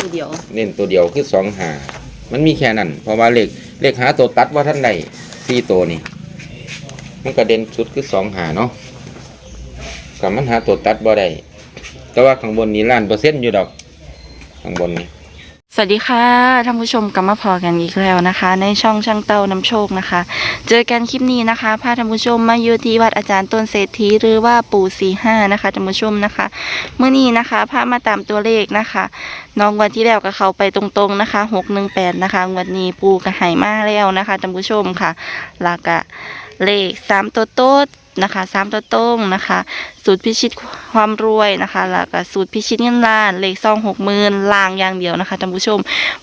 ตัวเดียวเน้นตัวเดียวคือสองหามันมีแค่นั้นเพราะว่าเลขเลขหาตัวตัดว่าท่านใดสี่ตัวนี่มันกระเด็นสุดคือสองหาเนาะกับมันหาตัวตัดบ่ได้แต่ว่าข้างบนนี้ล้านเปอร์เซ็นต์อยู่ดอกข้างบนนี้ สวัสดีค่ะท่านผู้ชมกลับมาพอกันอีกแล้วนะคะ ในช่องช่างเต้าน้ำโชคนะคะ เจอกันคลิปนี้นะคะพาท่านผู้ชมมาอยู่ที่วัดอาจารย์ต้นเศรษฐีหรือว่าปู่สี่ห้านะคะท่านผู้ชมนะคะเมื่อนี้นะคะพามาตามตัวเลขนะคะน้องวันที่แล้วก็เขาไปตรงๆนะคะหกหนึ่งแปดนะคะวันนี้ปู่ก็หายมาแล้วนะคะท่านผู้ชมค่ะล้วก็เลขสามตัวโต๊ด นะคะสามตัวตรงนะคะ สูตรพิชิตความรวยนะคะแล้วก็สูตรพิชิตเงินล้านเลขซองหกหมื่นลางอย่างเดียวนะคะท่านผู้ชม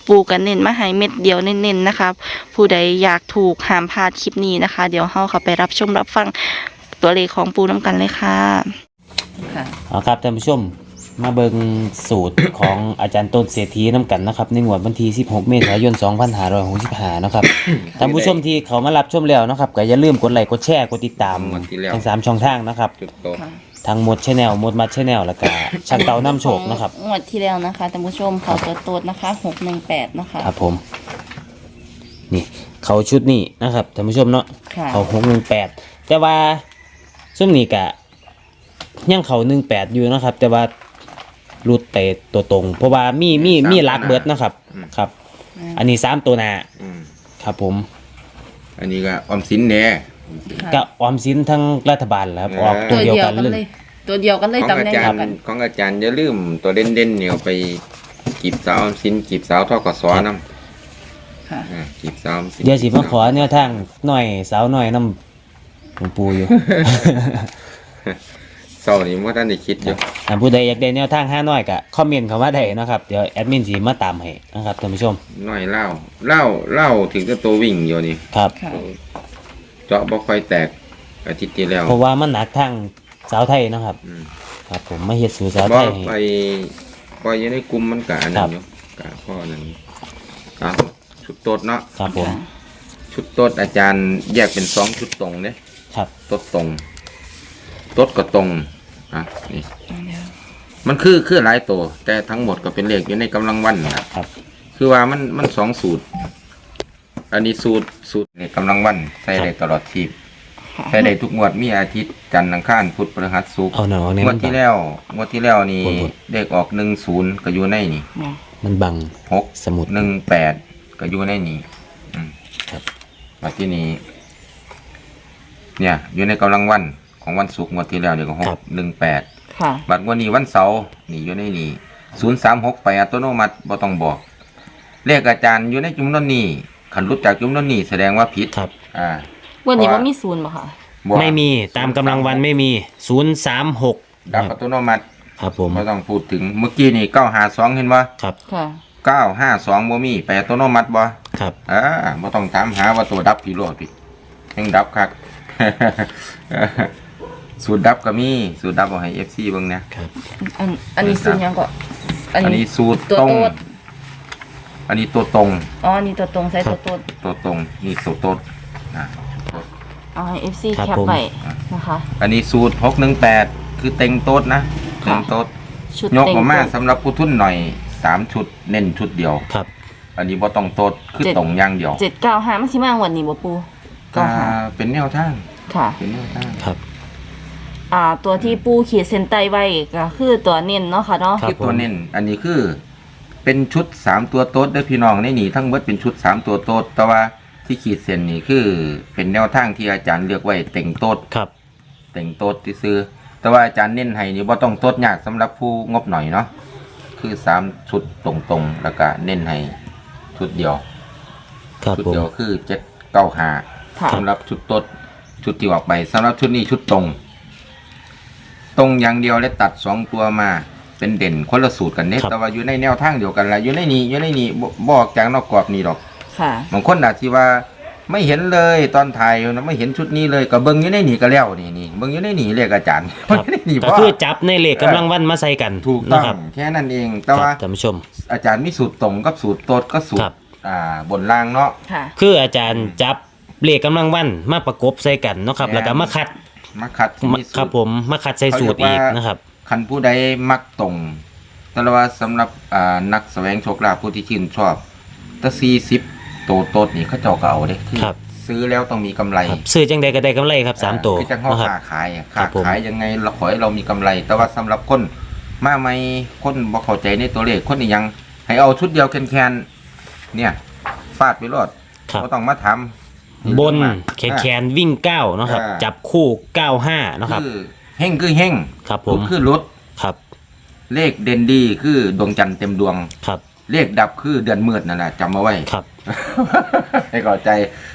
ปูกันเน้นมาให้เม็ดเดียวเน้นๆนะคะผู้ใดอยากถูกห้ามพลาดคลิปนี้นะคะ เดี๋ยวเฮาเข้าไปรับชมรับฟังตัวเลขของปูน้ำกันเลยค่ะค่ะ เอาครับท่านผู้ชม มาเบิงสูตรของอาจารย์ต้นเศรษฐีน้ำกันนะครับ ในงวดวันที่ 16 เมษายน 2565นะครับ ท่านผู้ชมที่เขามารับชมแล้วนะครับก็อย่าลืมกดไลค์ กดแชร์ กดติดตามงวดที่แล้วทั้งสามช่องทางนะครับ จุดโตทั้งหมดชแนลหมดมัดชแนลแล้วก็ช่างเตาน้ำโชคนะครับ งวดที่แล้วนะคะท่านผู้ชมเขาตัวโตดนะคะหกหนึ่งแปดนะคะ ครับผม นี่ เขาชุดนี้นะครับท่านผู้ชมเนาะค่ะ เขาหกหนึ่งแปดแต่ว่าซุ่มนี้กะยังเขาหนึ่งแปดอยู่นะครับ แต่ว่า รุดเตะตัวตรง เพราะว่ามีมีมีลักเบิร์ดนะครับครับ อันนี้สามตัวหนาอืมครับผมอันนี้ก็ออมสินแหน่ก็ออมสินทั้งรัฐบาลแหล้วครับออกตัตัววเดีเดียยววกักันนเลยเลยตัวเดียวกันเลยของตำอาแหน่งจารเดียวย์กันของอาจารย์อย่าลืมตัวเด่นเด่นๆเนี่ยเอาไปกีบสาวออมสินกีบสาวทอกสอน้ำค่ะอ่ากีบสาวออมสินเดี๋ยวสิมาขอแนวทางหน่อยสาวหน่อยน้ำหลวงปู่อยู่ เศร้านี่ว่าท่านได้คิดอยู่ถ้าผู้ใดอยากได้แนวทางห้าน้อยก็คอมเมนต์เข้ามาได้นะครับเดี๋ยวแอดมินสีมาตามให้นะครับท่านผู้ชมน้อยเล่าเล่าเล่าถึงจะตัววิ่งอยู่นี่ครับค่ะเจาะบ่ค่อยแตกอาทิตย์ที่แล้วเพราะว่ามันหนักทางสาวไทยนะครับ อืมครับ ผมมาเฮ็ดสู่สาวบ่ไทยไปให้ปล่อยอยู่ในกลุ่มมันกะอันครันั้นบอยู่กะข้อนั้นกะชุดโตดเนาะครับผมชุดโตดอาจารย์แยกเป็นสองชุดตรงเนี่ยครับโตดตรงโตดก็ตรง อะนี่ มันคือคือหลายตัวแต่ทั้งหมดก็เป็นเลขอยู่ในกำลังวันนะครับ คือว่ามันมันสองสูตร อันนี้สูตรสูตรในกำลังวันใช้ได้ตลอดชีพใช้ได้ทุกงวดมีอาทิตย์จันทร์อังคารพุธพฤหัสศุกร์เอาหน่อยเอาเนี่ยงวมัดนที่บังแล้วงวดที่แล้วนี่บนบนเลขออกหนึ่งศูนย์ก็อยู่ในนี่มันบัง หกสมุด หนึ่งแปดก็อยู่ในนี่อืมครับ มาที่นี่เนี่ย อยู่ในกำลังวัน ของวันศุกร์งวดที่แล้วเดี๋ยวก็หกหนึ่งแปดค่ะ บัดงวันนี้วันเสาร์นี่อยู่ในนี่ศูนย์สามหกไปอัตโนมัติบ่ต้องบอก เลขอาจารย์อยู่ในจุมนวนนี้ขันรุดจากจุมนวนนี้แสดงว่าผิด ครับ อ่า วันนี้เพราะว่าว่า มีศูนย์ป่ะคะบ่ไม่มีตามกำลังวันไม่มีศูนย์สามหกดับอัตโนมัติครับผมไม่ต้องพูดถึงเมื่อกี้นี่เก้าหาสองเห็นบ่ครับค่ะ เก้าห้าสองบ่มีไปอัตโนมัติบ่ ครับ อ่าบ่ต้องถามหาว่าตัวดับพี่โลดพี่ยังดับคัก สูตรดับก็มี สูตรดับเอาให้ FC เบิ่งเนี่ย ครับอันอันนี้ศูนย์ยังก็ อันนี้สูตรตัวตรง โต๊ดอันนี้ตัวตรง อ๋ออันนี้ตัวตรงใช้ตัวโตดตัวตรง นี่สูตรโตดอ่าเอาให้ FC ครับแคปผม ไว้นะคะ อันนี้สูตร618 คือเต็งโต๊ดนะเต็งโต๊ดชุดยกออกมาเต็งสำหรับผู้ทุนหน่อยสามชุดเน้นชุดเดียว ครับอันนี้บ่ต้องโต๊ดคือตรงอย่างเดียวเจ็ดเก้าห้ามันสิมาวันนี้บ่ปูก็เก้าห้าเป็นแนวทางค่ะ เป็นแนวทาง ครับ อ่า ตัวที่ปูขีดเส้นใต้ไว้ก็คือตัวเน้นเนาะค่ะเนาะครับคือตัวเน้นอันนี้คือ เป็นชุดสามตัวโต๊ดเด้อพี่น้องในนี่ทั้งหมดเป็นชุดสามตัวโต๊ดแต่ว่าที่ขีดเส้นนี่คือ เป็นแนวทางที่อาจารย์เลือกไว้เต็งโต๊ดครับ เต็งโต๊ดที่ซื้อ แต่ว่าอาจารย์เน้นให้นี่ว่าต้องโต๊ดยากสำหรับผู้งบหน่อยเนาะคือสามชุดตรงๆแล้วก็เน้นให้ชุดเดียว ครับชุดผม เดียวคือเจ็ดเก้าหาค่ะ สำหรับชุดโต๊ดชุดที่ออกไปสำหรับชุดนี้ชุดตรง ตรงอย่างเดียวและตัดสองตัวมาเป็นเด่นคนละสูตรกันเนี่ยครับ แต่ว่าอยู่ในแนวทางเดียวกันละอยู่ในนี้อยู่ในนี้บ่บอกจากนอกกรอบนี้ดอกค่ะ บางคนอาจที่ว่าไม่เห็นเลยตอนถ่ายนะไม่เห็นชุดนี้เลยก็เบิ้งอยู่ในนี้ก็แล้วนี่นี่เบิ้งอยู่ในนี้เรียกอาจารย์ครับเบิ่งอยู่ในนี้ก็พ่อคือจับในเลขกำลังวันมาใส่กันถูกต้อนะงครับแค่นั้นเองแต่คว่ารับท่านผู้ชม อาจารย์มีสูตรตรงกับสูตรโตดก็สูตครัรบ อ่าบนล่างเนาะ ค่ะ คืออาจารย์จับเลขกำลังวันมาประกบใส่กันเนาะครับแม่นแล้วก็มาคัด มาคัดที่มามีสูครับตรผมมาคัดใส่สูตรอีกนะครับคันผู้ใดมักตรงแต่ว่าสำหรับอ่านักแสวงโชคลาภผู้ที่ชื่นชอบแตะซีซิปโตโตดนี่เขาเจ้าก็เอาเด้คือครับ ซื้อแล้วต้องมีกำไรครับซื้อจังใดก็ได้กำไรครับสามตัวคือจังเขานะครับค้าขายอะครัค้าบผมขายยังไงเราขอให้เรามีกำไร แต่ว่าสำหรับคนมาไม่คนบ่เข้าใจในตัวเลขคนนี่ยัง ให้เอาชุดเดียวแคนๆเนี่ยฟาดไปรอดครับก็ต้องมาทำ บนแขนแขนวิ่งเก้าเนาะครับ อ่า จับคู่เก้าห้าเนาะครับ คือเฮงคือเฮงครับผรุมดคือรุดครับ เลขเด่นดีคือดวงจันทร์เต็มดวง ครับ เลขดับคือเดือนมืดนั่นแหละจำเอาไว้ ครับ ให้เข้าใจ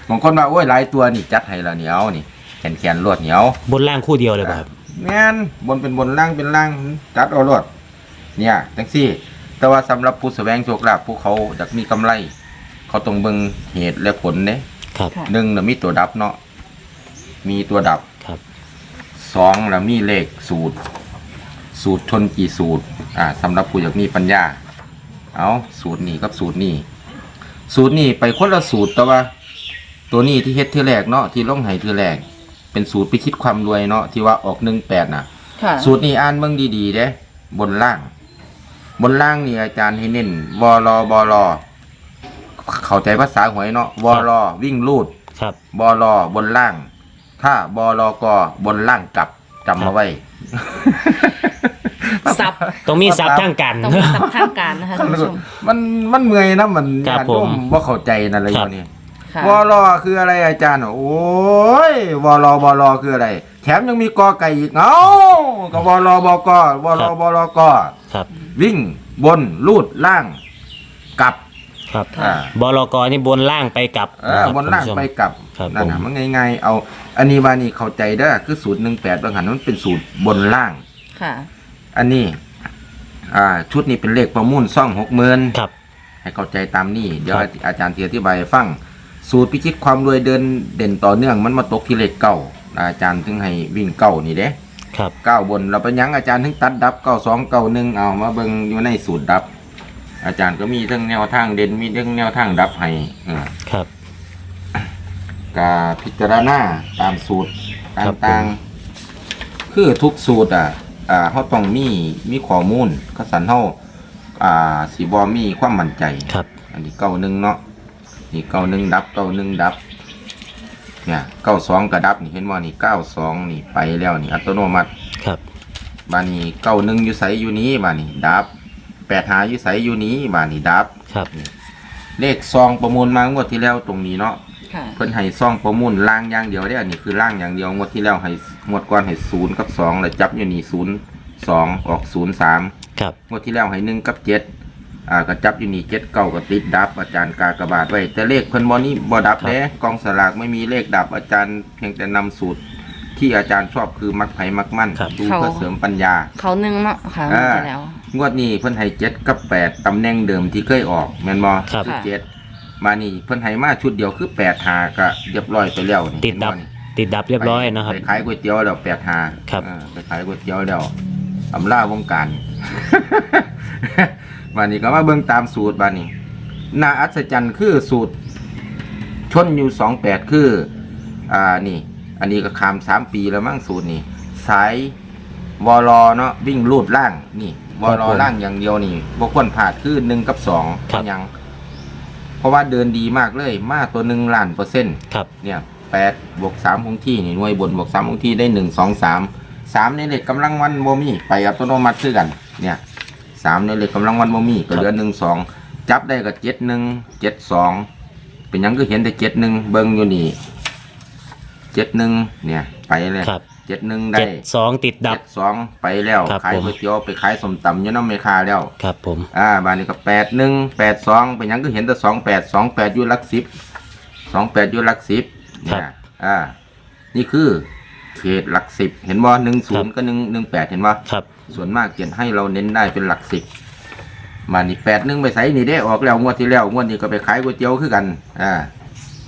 บางคนมาโอ้ยหลายตัวนี่จัดให้ละเหนียวนี่แขนแขนๆรวดเหนียวบนล่างคู่เดียวเลยป่ะครับ แม่นบนเป็นบนล่างเป็นล่างจัดเอารวดเนี่ยจังซี่ แต่ว่าสำหรับผู้แสวงโชคลาภผู้เขาอยากมีกำไร เขาต้องเบิ่งเหตุและผลเด้ ครับ ค่ะ หนึ่งน่ะมีตัวดับเนาะมีตัวดับครับ สองแล้วมีเลขสูตร สูตรชนกี่สูตร อ่าสำหรับผู้อยากมีปัญญา เอาสูตรนี้กับสูตรนี้สูตรนี้ไปคนละสูตรแต่ว่า ตัวนี้ที่เฮ็ดที่แรกเนาะที่ลงไห้ที่แรก เป็นสูตรไปคิดความรวยเนาะที่ว่าออกหนึ่งแปดน่ะ ค่ะสูตรนี้อ่านเบิ่งดีๆเด้บนล่าง บนล่างนี่อาจารย์ให้เน้นวอลอบอลอ เข้าใจภาษาหวยเนาะวอลอวิ่งลูดครับบอลอบนล่าง ถ้าบอลอกอบนล่างกลับจำมาไว้ซับต้องมีซับทางกันต้องมีซับทางการนะคะท่านผู้ชมมันมันเมื่อยนะมันครับญาติผมโยว่าเข้าใจนั่นเลยครับนี่ค่ะวอลอคืออะไรอาจารย์ โอ้ยวอลอบอลอคืออะไร แถมยังมีกอไก่อีกเอ้าก็วอลอบอกอวอลอบอลอกอครับวิ่งบนลูดล่างกลับ ครับอ่า บลกนี่บนล่างไปกลับเออบนล่างไปกลับครับนั่นผมนะมันง่ายๆเอาอันนี้ว่านี่เข้าใจเด้อคือสูตรหนึ่งแปดบางหันมันเป็นสูตรบนล่าง ค่ะ อันนี้ อ่า ชุดนี้เป็นเลขประมูลซ่องหกหมื่นครับ ให้เข้าใจตามนี่เดี๋ยวครับ อาจารย์เทียอธิบายให้ฟัง สูตรพิชิตความรวยเดินเด่นต่อเนื่องมันมาตกที่เลขเก้าอาจารย์ถึงให้วิ่งเก้านี่เด้ครับ เก้าบนเราไปยังอาจารย์ถึงตัดดับเก้าสองเก้าหนึ่งเอามาเบิ่งอยู่ในสูตรดับ อาจารย์ก็มีทั้งแนวทางเด่นมีทั้งแนวทางดับให้อ่าครับกาพิจารณาตามสูตรครับต่างๆ คือทุกสูตรอะอ่าเขาต้องมีมีข้อมูลเขาสันเขาอ่าสีบอมีความมั่นใจครับ อันนี้เก้าหนึ่งเนาะนี่เก้าหนึ่งดับเก้าหนึ่งดับ เนี่ยเก้าสองกระดับนี่เห็นว่านี่เก้าสองนี่ไปแล้วนี่อัตโนมัติครับบานี่เก้าหนึ่งอยู่ใสอยู่นี้บานี่ดับ แปดหาอยู่ใสอยู่นี้บานี่ดับ ครับ เลขซองประมูลมางวดที่แล้วตรงนี้เนาะค่ะ เพิ่นให้ซ่องประมูลล่างอย่างเดียวได้ออันนี้คือล่างอย่างเดียวงวดที่แล้วให้งวดก่อนให้ศูนย์กับสองแล้วจับอยู่นี่ศูนย์สองออกศูนย์สามครับ งวดที่แล้วให้หนึ่งกับเจ็ดอ่าก็จับอยู่นี่เจ็ดเก้าก็ติดดับ อาจารย์กากบาทไว้แต่เลขเพิ่นบ่นี้บ่ดับเด้กองสลากไม่มีเลขดับอาจารย์เพียงแต่นำสูตร ที่อาจารย์ชอบคือมักไผมักมั่นครับ ดูเพื่อเสริมปัญญา เขาหนึ่งเนาะค่ะอ่า ไปแล้ว งวดนี้เพิ่นให้เจ็ดกับแปดตำแหน่งเดิมที่เคยออกแม่นบ่ครับ อเจ็ดมานี่เพิ่นให้มาชุดเดียวคือแปดหาก็เรียบร้อยไปแล้วนี่ติดดับ เห็นนี่ติดดับเรียบร้อยนะครับ ไปขายก๋วยเตี๋ยวแล้วแปดหาครับ เออไปขายก๋วยเตี๋ยวแล้วอำลาวงการ มานี่ก็มาเบิ่งตามสูตรบานี่น่าอัศจรรย์คือสูตร ชนอยู่สองแปดคือ อ่านี่ อันนี้ก็คามสามปีแล้วมั้งสูตรนี่สาย วอลอเนาะวิ่งลูดล่างนี่วอลอครับผมล่างอย่างเดียวนี่บกควรผ่าดคือหนึ่งกับสองครับ ยัง เพราะว่าเดินดีมากเลย มาตัวหนึ่งล้านเปอร์เซ็นต์ครับ เนี่ยแปดบวกสามคงที่นี่หน่วยบนบวกสามคงที่ได้หนึ่งสองสามสามในเลขกำลังวันโมมี่ไปอัตโนมัติคือกัน เนี่ยสามในเลขกำลังวันโมมี่ก็เหลือหนึ่งสองจับได้กับเจ็ดหนึ่งเจ็ดสองเป็นหยังก็เห็นแต่เจ็ดหนึ่งเบิ้งอยู่นี่เจ็ดหนึ่งเนี่ยไปเลย ครับ เจ็ดหนึ่งได้เจ็ดสองติดดับ เจ็ดสองไปแล้วครับขายผม ก๋วยเตี๋ยวไปขายสมตำอยูน้ำเมคาแล้ว ครับผม อ่าบ้านนี้ก็แปดหนึ่งแปดสองเป็นหยังก็เห็นแต่สองแปดสองแปดอยู่หลักสิบสองแปดอยู่หลักสิบเนี่ยอ่า นี่คือเขตหลักสิบเห็นว่าหนึ่งศูนย์ก็หนึ่งหนึ่งแปดเห็นว่าครับ ส่วนมากเขียนให้เราเน้นได้เป็นหลักสิบมานี่แปดหนึ่งไปใส่นี่ได้ออกแล้วงวดที่แล้วงวดนี้ก็ไปขายก๋วยเตี๋ยวคือกัน อ่า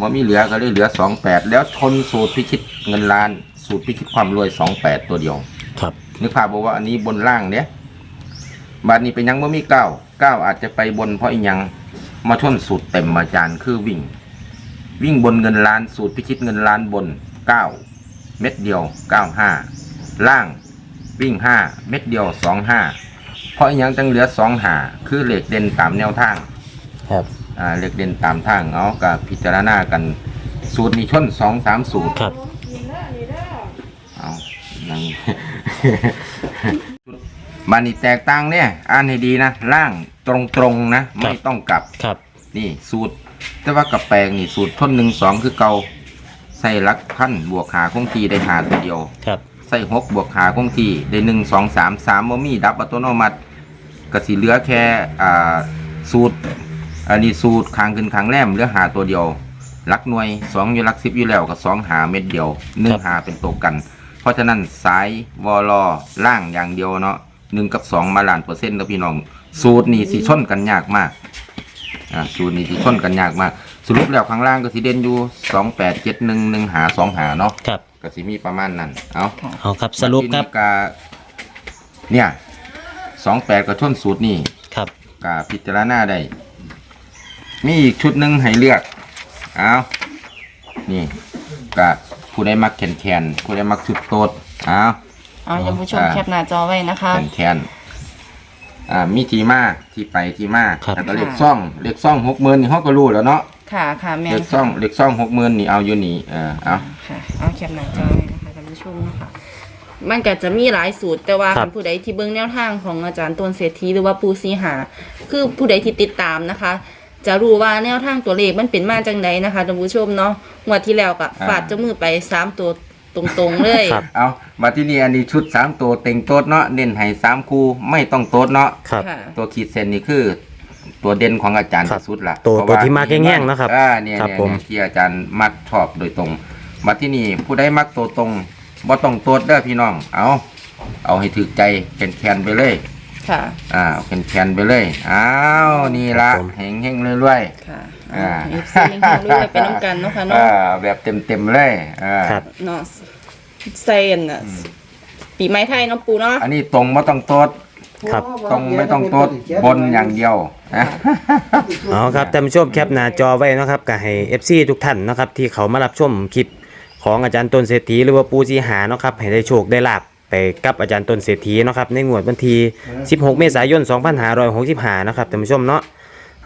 ว่ามีเหลือก็เลยเหลือสองแปดแล้วชนสูตรพิชิตเงินล้าน สูตรพิชิตความรวยสองแปดตัวเดียว ครับ นึกภาพบอกว่าอันนี้บนล่างเนี่ยบาทนี้เป็นยังว่ามีเก้าเก้าอาจจะไปบนเพราะอีหยังมาชนสูตรเต็มอาจารย์คือวิ่ง วิ่งบนเงินล้านสูตรพิชิตเงินล้านบนเก้าเม็ดเดียวเก้าห้าล่างวิ่งห้าเม็ดเดียวสองห้าเพราะอหยังจังเหลือสองหาคือเหล็กเด่นตามแนวทาง ครับอ่าเหล็กเด่นตามทางเอากับพิจารณากัน สูตรนี้ชนสองสามสูตรครับ เอานั่ง บันนี้แตกต่างเนี่ยอ่านให้ดีนะล่างตรงๆนะ ไม่ต้องกลับครับ นี่สูตร แต่ว่ากับแปลงนี่สูตรทนหนึ่งสองคือเกาใส่หลักพันบวกหาคงทีได้หาตัวเดียว ครับ ใส่หกบวกหาคงทีได้หนึ่งสองสามสามโมมีดับอัตโนมัติก็สิเหลือแค่อ่าสูตรอันนี้สูตรคางขึ้นคางแรมเหลือหาตัวเดียวหลักหน่วยสองอยู่หลักสิบอยู่แล้วกับสองหาเม็ดเดียวหนึ่งหาเป็นตัวกัน เพราะฉะนั้นสายวอลอล่างอย่างเดียวเนาะหนึ่งกับสองมาล้านเปอร์เซ็นต์แล้วพี่น้อง สูตรนี่สิชนกันยากมากอ่าสูตรนี่สิชนกันยากมาก สรุปแล้วข้างล่างก็สิเด่นอยู่สองแปดเจ็ดหนึ่งหนึ่งหาสองหาเนาะครับก็สิมีประมาณนั้นเอาค่ะเอาครับสรุปครับบัดนี้กาเนี่ยสองแปดก็ชนสูตรนี่ครับกาพิจารณาได้มีอีกชุดหนึ่งให้เลือกเอานี่กะ ผู้ใดมักแขนแขนๆผู้ใดมักชุดโตดเอาเอาท่านผู้ชมแคปหน้าจอไว้นะคะ แขนแขนๆอ่ามีที่มาที่ไปที่มาครับ แล้วก็เลขซ่องเลขซ่องหกหมื่นนี่เขาก็รู้แล้วเนาะค่ะค่ะแม่เลนขซ่องเลขซ่องหกหมื่นนี่เอาอยู่นี่เออเอาค่ะเอาแคปหน้าจอไว้นะคะท่านผู้ชมนะคะมันก็จะมีหลายสูตร แต่ว่าครับ ผู้ใดที่เบิ่งแนวทางของอาจารย์ต้นเศรษฐีหรือว่าปูซีหา คือผู้ใดที่ติดตามนะคะ จะรู้ว่าแนวทางตัวเลขมันเป็นมาจังไดนะคะท่านผู้ชมเนาะงวดที่แล้วก็ฟาดเจ้ามือไปสามตัวตรงๆเลยครับ เอามาที่นี่อันนี้ชุดสามตัวเต็งโต๊ดเนาะเน้นให้สามคู่ไม่ต้องโต๊ดเนาะครับ ค่ะ ตัวขีดเส้นนี่คือ ตัวเด่นของอาจารย์ครับที่สุดละตัวเพระตัวที่มักแห้งๆนะครับอ่าเนี่ยครับเนี่ยผม เนี่ยที่อาจารย์มักชอบโดยตรง มาที่นี่ผู้ใดมักตัวตรงบ่ต้องโตดเด้อพี่น้อง เอาเอาให้ถึกใจแคนแคนๆไปเลย ค่ะ อ่าแคนแคนๆไปเลย อ้าว นี่ละครับผม เฮงเฮงๆรวยค่ะๆอ่าเอฟซีเขารู้ไปน้ำกันเนาะค่ะเนาะอ่าแบบเต็มเต็มๆเลยอ่าครับ เนาะเซนอะปีไม้ไทยเนาะปูเนาะอันนี้ตรงบ่ต้องโตดครับ ตรงไม่ต้องโตดบนอย่างเดียวนะ เอาครับท่านผู้ชมแคปหน้าจอไว้นะครับก็ให้ FC ทุกท่านนะครับที่เขามารับชมคลิปของอาจารย์ต้นเศรษฐีหรือว่าปูจีหาเนาะครับให้ได้โชคได้ลาบ ไปกับอาจารย์ต้นเศรษฐีเนาะครับในงวดวันที่ 16 เมษายน 2565นะครับท่านผู้ชมเนาะ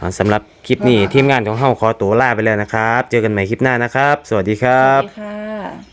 อ่าสำหรับคลิปนี้ทีมงานของเฮาขอตัวลาไปแล้วนะครับ เจอกันใหม่คลิปหน้านะครับ สวัสดีครัสวับ สดีค่ะ